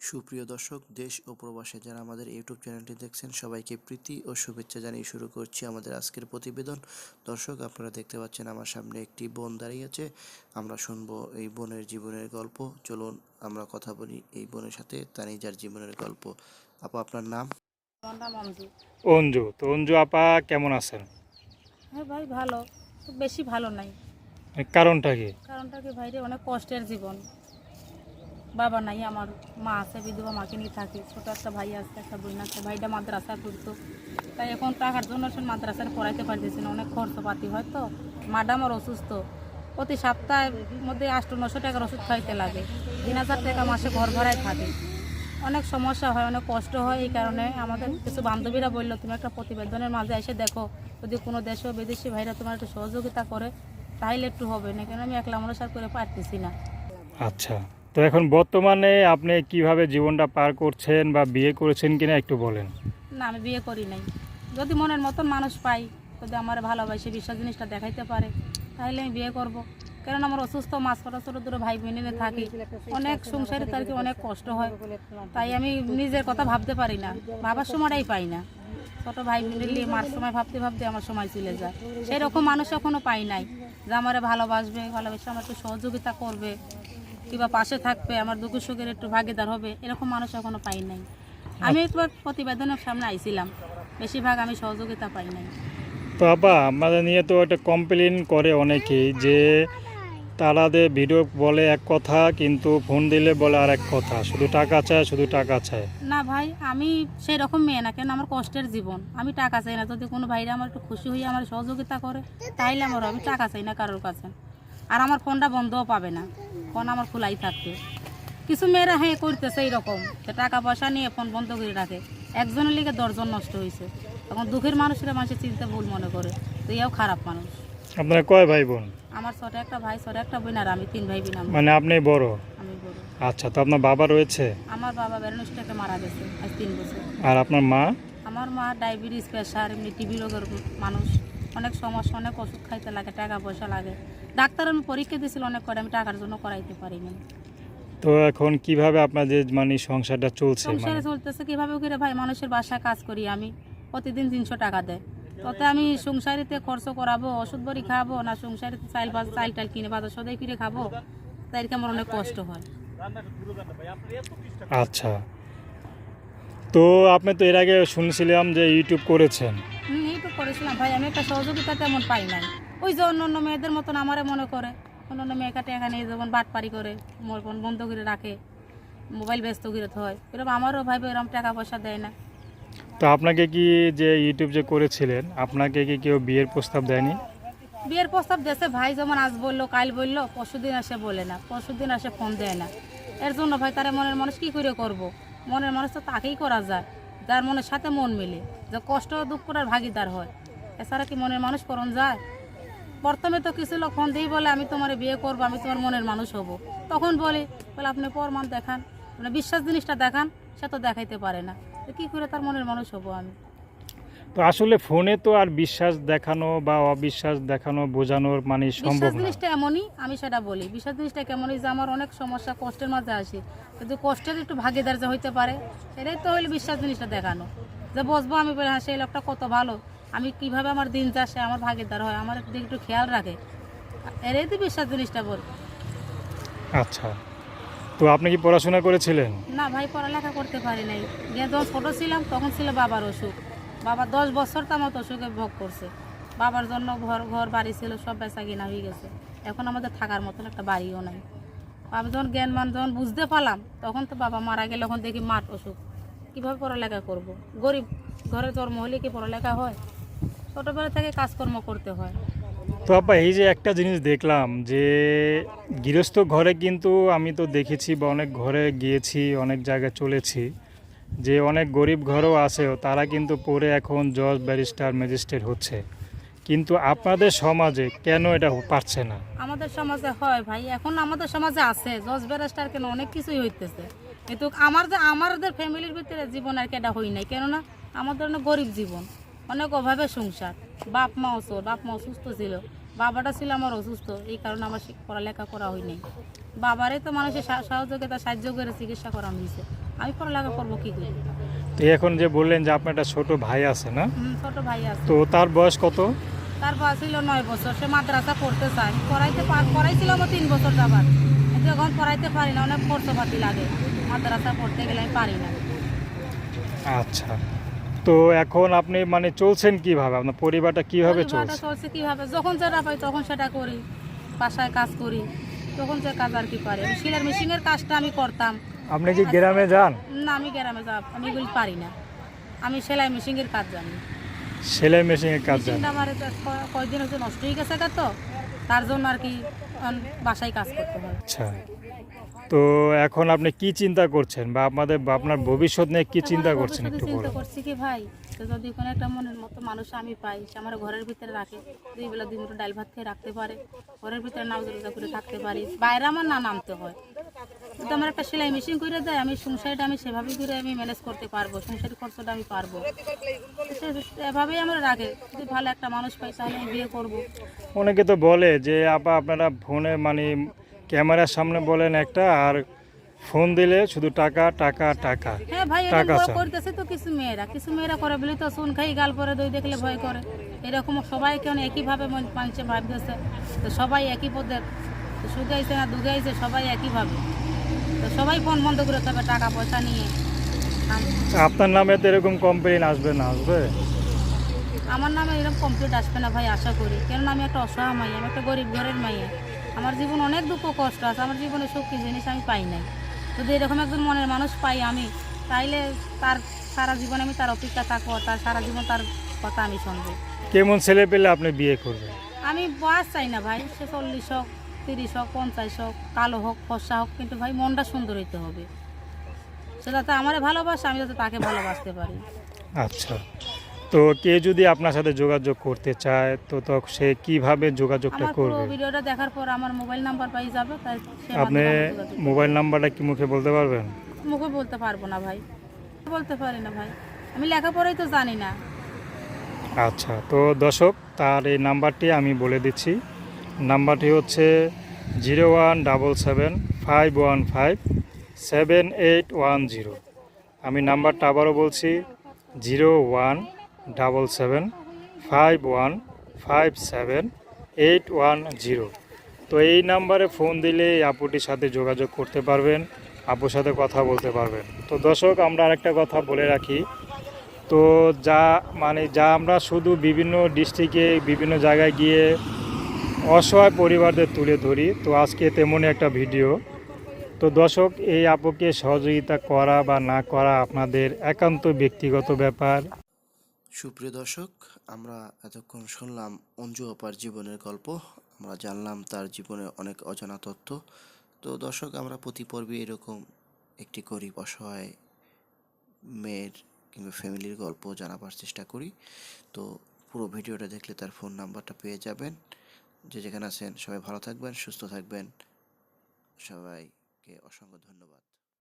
সুপ্রিয় দর্শক দেশ ও প্রবাসে যারা আমাদের ইউটিউব চ্যানেলটি দেখছেন সবাইকে প্রীতি ও শুভেচ্ছা জানিয়ে শুরু করছি আমাদের আজকের প্রতিবেদন। দর্শক আপনারা দেখতে পাচ্ছেন আমার সামনে একটি বোন দাঁড়িয়ে আছে। আমরা শুনব এই বোনের জীবনের গল্প। চলুন আমরা কথা বলি এই বোনের সাথে তার নিজের জীবনের গল্প। আপা আপনার নাম? আমার নাম অঞ্জু। অঞ্জু তো অঞ্জু আপা কেমন আছেন? হ্যাঁ ভাই ভালো। বেশি ভালো নাই। কারণটা কি? কারণটা কি ভাইরে অনেক কষ্টের জীবন। বাবা নাই, আমার মা আছে, বিধবা মাকে নিয়ে থাকে, ছোটো একটা ভাই আছে, একটা বোন আছে, ভাইটা মাদ্রাসায় পড়তো। তাই এখন টাকার জন্য সে মাদ্রাসায় পড়াইতে পারতেছি না, অনেক খরচপাতি হয় তো। মাডাম আর অসুস্থ। প্রতি সপ্তাহের মধ্যে আষ্ট নশো টাকার ওষুধ খাইতে লাগে, তিন হাজার টাকা মাসে ঘর ভাড়ায় থাকে। অনেক সমস্যা হয়, অনেক কষ্ট হয়, এই কারণে আমাদের কিছু বান্ধবীরা বলল, তুমি একটা প্রতিবেদনের মাঝে এসে দেখো, যদি কোনো দেশ বিদেশি ভাইরা তোমার একটু সহযোগিতা করে তাহলে একটু হবে। না কেন আমি একলা মনসার করে পারতেছি না। আচ্ছা। তো এখন বর্তমানে আপনি কীভাবে জীবনটা পার করছেন বা বিয়ে করেছেন কিনা একটু বলেন। না, আমি বিয়ে করি নাই। যদি মনের মতন মানুষ পাই, যদি আমার ভালোবাসে বিশ্বাস জিনিসটা দেখাইতে পারে, তাহলে আমি বিয়ে করব। কারণ আমার অসুস্থ, মাছ কটা ছোটো, দুটো ভাই বোনেরা থাকি। অনেক সংসারে তার অনেক কষ্ট হয়। তাই আমি নিজের কথা ভাবতে পারি না। ভাবার সময়টাই পাই না। ছোটো ভাই বোনের নিয়ে মার সময় ভাবতে ভাবতে আমার সময় চলে যায়। সেরকম মানুষ এখনও পাই নাই। যে আমারে ভালোবাসবে, ভালোবেসে আমার একটু সহযোগিতা করবে। কিংবা পাশে থাকবে আমার দুঃখ সুখের একটু ভাগিদার হবে এরকম মানুষ এখনও পাই নাই। আমি একবার প্রতিবেদনের সামনে আইছিলাম বেশিরভাগ আমি সহযোগিতা পাই নাই। তো আপা আমাদের নিয়ে তো একটা কমপ্লেন করে অনেকেই যে তারা তারাদের ভিডিও বলে এক কথা কিন্তু ফোন দিলে বলে আর এক কথা শুধু টাকা চায় শুধু টাকা চায়। না ভাই আমি সেই রকম মেয়ে না কেন আমার কষ্টের জীবন। আমি টাকা চাই না যদি কোনো ভাইরা আমার একটু খুশি হয়ে আমার সহযোগিতা করে তাইলে আমার আমি টাকা চাই না কারোর কাছে। আর আমার ফোনটা বন্ধও পাবে না। ফোন আমার খোলাই থাকবে কিছু মেয়েরা হ্যাঁ করতেছে এইরকম যে টাকা পয়সা নিয়ে ফোন বন্ধ করে রাখে। একজনের লিগে দশজন নষ্ট হয়েছে। তখন দুঃখের মানুষেরা মানুষের চিন্তা ভুল মনে করে। তো এও খারাপ মানুষ। আপনার কয় ভাই বোন আমার ছোট একটা ভাই ছোট একটা বোন আর আমি তিন ভাই বোন মানে আপনি বড়? আমি বড়। আচ্ছা তো আপনার বাবা রয়েছে? আমার বাবা বেরোনিসটাকে মারা গেছে আজ তিন বছর। আর আপনার মা? আমার মা ডায়াবেটিস প্রেশার এমনি টিবি রোগের মানুষ। অনেক সমস্যা অনেক ওষুধ খাইতে লাগে টাকা পয়সা লাগে। ডাক্তার আমি পরীক্ষা দিয়েছিল অনেক করে আমি টাকার জন্য করাইতে পারিনি। তো এখন কীভাবে আপনাদের মানে সংসারটা চলছে সংসারে মানে? চলতেছে কীভাবে করে ভাই মানুষের বাসায় কাজ করি আমি? প্রতিদিন তিনশো টাকা দেয়। তাতে আমি সংসারিতে খরচ করাবো ওষুধ বড়ি খাব না সংসারিতে চাইল চাইল টাইল কিনে বাজার সদাই কিনে খাব তাই কি আমার অনেক কষ্ট হয়। আচ্ছা। তো আপনি তো এর আগে শুনছিলাম যে ইউটিউব করেছেন। তো করেছিলাম। ভাই আমি একটা সহযোগিতা তেমন পাই নাই। ওই যে অন্য অন্য মেয়েদের মতন আমারে মনে করে। অন্য অন্য মেয়েকাটে এখানে যেমন বাটপারি করে মোর ফোন বন্ধ করে রাখে মোবাইল ব্যস্ত করে হয় এরকম আমারও ভাই এরকম টাকা পয়সা দেয় না। তো আপনাকে কি যে ইউটিউব যে করেছিলেন আপনাকে কি কেউ বিয়ের প্রস্তাব দেয়নি? বিয়ের প্রস্তাব দেশে ভাই যেমন আজ বলল কাল বলল পরশুদিন আসে বলে না পরশুদিন আসে ফোন দেয় না। এর জন্য ভাই তারা মনের মানুষ কি করে করব। মনের মানুষ তো তাকেই করা যায়। যার মনের সাথে মন মিলে, যে কষ্ট দুঃখটার ভাগিদার হয়। এছাড়া কি মনের মানুষ করণ যায়? প্রথমে তো কিছু লোক ফোন দিয়েই বলে, আমি তোমার বিয়ে করব, আমি তোমার মনের মানুষ হব। তখন বলি, বলে, আপনি প্রমাণ দেখান মানে বিশ্বাস জিনিসটা দেখান, সে তো দেখাইতে পারে না। কী করে তার মনের মানুষ হব আমি? তো আসলে ফোনে তো আর বিশ্বাস দেখানো বা অবিশ্বাস দেখানো বোঝানোর মানে সম্ভব বিশ্বাস না। জিনিসটা এমনই আমি সেটা বলি। বিশ্বাস জিনিসটা কেমনই যে আমার অনেক সমস্যা কষ্টের মাঝে আসে। কিন্তু কষ্টের একটু ভাগিদার যে হইতে পারে সেটাই তো হইলে বিশ্বাস জিনিসটা দেখানো। যে বসবো আমি বলে হ্যাঁ সেই লোকটা কত ভালো। আমি কীভাবে আমার দিন যাচ্ছে আমার ভাগিদার হয়। আমার দিকে একটু খেয়াল রাখে। এরাই তো বিশ্বাস জিনিসটা বল। আচ্ছা। তো আপনি কি পড়াশোনা করেছিলেন? না ভাই পড়ালেখা করতে পারি নাই। যে যখন ছোটো ছিলাম তখন ছিল বাবার অসুখ। বাবা দশ বছর মতো অসুখে ভোগ করছে। বাবার জন্য ঘর ঘর, বাড়ি ছিল, সব বেচা কিনা হয়ে গেছে। এখন আমাদের থাকার মতন একটা বাড়িও নাই। আমি যখন জ্ঞান মান যখন বুঝতে পারলাম, তখন তো বাবা মারা গেলে এখন দেখি মাঠ অসুখ। কীভাবে পড়ালেখা করব। গরিব ঘরে জন্ম হলে কি পড়ালেখা হয়? ছোটোবেলা থেকে কাজকর্ম করতে হয়। তো আপা এই যে একটা জিনিস দেখলাম যে গৃহস্থ ঘরে কিন্তু আমি তো দেখেছি বা অনেক ঘরে গিয়েছি, অনেক জায়গায় চলেছি। যে অনেক গরিব ঘরও আছেও তারা কিন্তু পড়ে এখন জজ, ব্যারিস্টার, ম্যাজিস্ট্রেট হচ্ছে। কিন্তু আপনাদের সমাজে কেন এটা পারছে না? আমাদের সমাজে হয় ভাই, এখন আমাদের সমাজে আছে, জজ, ব্যারিস্টার কেন অনেক কিছুই হইতেছে। কিন্তু আমার যে, আমাদের ফ্যামিলির ভিতরে জীবন আর কি এটা হই নাই, কেননা আমাদের অনেক গরিব জীবন, অনেক অভাবে সংসার। বাপ মা অসুস্থ বাপ মা অসুস্থ ছিল, বাবাটা ছিল আমার অসুস্থ, এই কারণে আমার পড়ালেখা করা হয় নাই। বাবারে তো মানুষের সহযোগিতা, সাহায্য করে চিকিৎসা করা হয়েছে আমি পড়ালেখা করব কি করে? তো এখন যে বললেন যে আপনার একটা ছোট ভাই আছে না? হুম, ছোট ভাই আছে। তো তার বয়স কত? তার বয়স ছিল নয় বছর সে মাদ্রাসা পড়তে চায়। পড়াইতে পার- পড়াইছিল আমার তিন বছর যাবার। কিন্তু এখন পড়াইতে পারি না অনেক খরচপাতি লাগে। মাদ্রাসা পড়তে গেলে আমি পারি না। আচ্ছা। তো এখন আপনি মানে চলছেন কীভাবে? আপনার পরিবারটা কীভাবে পরিবারটা চলছে? চলছে কীভাবে? যখন যেটা পাই তখন সেটা করি। বাসায় কাজ করি। তখন যে কাজ আর কি পারি? সিলার মেশিনের কাজটা আমি করতাম। আপনি কি গ্রামে যান? না আমি গ্রামে যাব আমি এগুলি পারি না। আমি সেলাই মেশিনের কাজ জানি। সেলাই মেশিনের কাজ জান আমার কয়েকদিন হচ্ছে নষ্ট হয়ে গেছে তো তার জন্য আর কি বাসায় কাজ করতে হয়। আচ্ছা তো এখন আপনি কি চিন্তা করছেন বা আপনাদের বা আপনার ভবিষ্যৎ নিয়ে কি চিন্তা করছেন একটু চিন্তা করছি কি ভাই তো যদি কোনো একটা মনের মতো মানুষ আমি পাই সে আমার ঘরের ভিতরে রাখে দুই বেলা দুই মুঠো ডাল ভাত খেয়ে রাখতে পারে ঘরের ভিতরে নামাজ রোজা করে থাকতে পারি বাইরে আমার না নামতে হয়। যদি আমার একটা সেলাই মেশিন করে দেয় আমি সংসারটা আমি সেভাবেই করে আমি ম্যানেজ করতে পারব সংসারের খরচটা আমি পারব। এভাবেই আমরা রাখে যদি ভালো একটা মানুষ পাই তাহলে আমি বিয়ে করব। অনেকে তো বলে যে আপা আপনারা ফোনে মানে ক্যামেরার সামনে বলেন একটা আর ফোন দিলে শুধু টাকা টাকা টাকা হ্যাঁ ভাই টাকা করতেছে তো কিছু মেয়েরা কিছু মেয়েরা করে বলে তো শুন খাই গাল পরে দই দেখলে ভয় করে। এরকম সবাই কেন একইভাবে মন- মানুষে ভাবতেছে? তো সবাই একই পদের সুগাইছে না দুগাইছে সবাই একইভাবে। তো সবাই ফোন বন্ধ করে তবে টাকা পয়সা নিয়ে আপনার নামে তো এরকম কমপ্লেন আসবে না আসবে? আমার নামে এরকম কমপ্লিট আসবে না ভাই আশা করি। কেননা আমি একটা অসহায় মাই আমি একটা গরিব ঘরের মাইয়ে। আমার জীবন অনেক দুঃখ কষ্ট আছে আমার জীবনে সব কি জিনিস আমি পাই নাই। যদি এরকম একজন মনের মানুষ পাই আমি তাইলে তার সারা জীবন আমি তার অপেক্ষা থাকব তার সারা জীবন তার কথা আমি শুনব। কেমন ছেলে পেলে আপনি বিয়ে করবেন? আমি বয়স চাই না ভাই সে চল্লিশ হোক। তিরিশ হোক পঞ্চাশ হোক কালো হোক ফর্সা হোক কিন্তু ভাই মনটা সুন্দর হইতে হবে। সে যাতে আমারে ভালোবাসে আমি যাতে তাকে ভালোবাসতে পারি। আচ্ছা। তো কে যদি আপনার সাথে যোগাযোগ করতে চায় তো তো সে কীভাবে যোগাযোগটা করবে? ভিডিওটা দেখার পর আমার মোবাইল নাম্বার পাই যাবে তাই আপনি মোবাইল নাম্বারটা কি মুখে বলতে পারবেন? মুখে বলতে পারব না ভাই। বলতে পারি না ভাই। আমি লেখাপড়াই তো জানি না। আচ্ছা তো দর্শক তার এই নাম্বারটি আমি বলে দিচ্ছি। নাম্বারটি হচ্ছে zero one double seven five one five seven eight one zero. আমি নাম্বারটা আবারও বলছি, zero one double seven five one five seven eight one zero. তো এই নাম্বারে ফোন দিলে এই আপুটির সাথে যোগাযোগ করতে পারবেন, আপুর সাথে কথা বলতে পারবেন। তো দর্শক, আমরা আরেকটা কথা বলে রাখি। তো যা মানে যা আমরা শুধু বিভিন্ন ডিস্ট্রিক্টে বিভিন্ন জায়গায় গিয়ে অসহায় পরিবারদের তুলে ধরি। তো আজকে তেমনই একটা ভিডিও। তো দর্শক, এই আপুকে সহযোগিতা করা বা না করা আপনাদের একান্ত ব্যক্তিগত ব্যাপার। সুপ্রিয় দর্শক, আমরা এতক্ষণ শুনলাম অঞ্জু অপার জীবনের গল্প। আমরা জানলাম তার জীবনে অনেক অজানা তথ্য। তো দর্শক, আমরা প্রতি পর্বে এরকম একটি গরিব, অসহায় মেয়ের কিংবা ফ্যামিলির গল্প জানাবার চেষ্টা করি। তো পুরো ভিডিওটা দেখলে তার ফোন নাম্বারটা পেয়ে যাবেন। যে যেখানে আছেন সবাই ভালো থাকবেন সুস্থ থাকবেন। সবাইকে অসংখ্য ধন্যবাদ।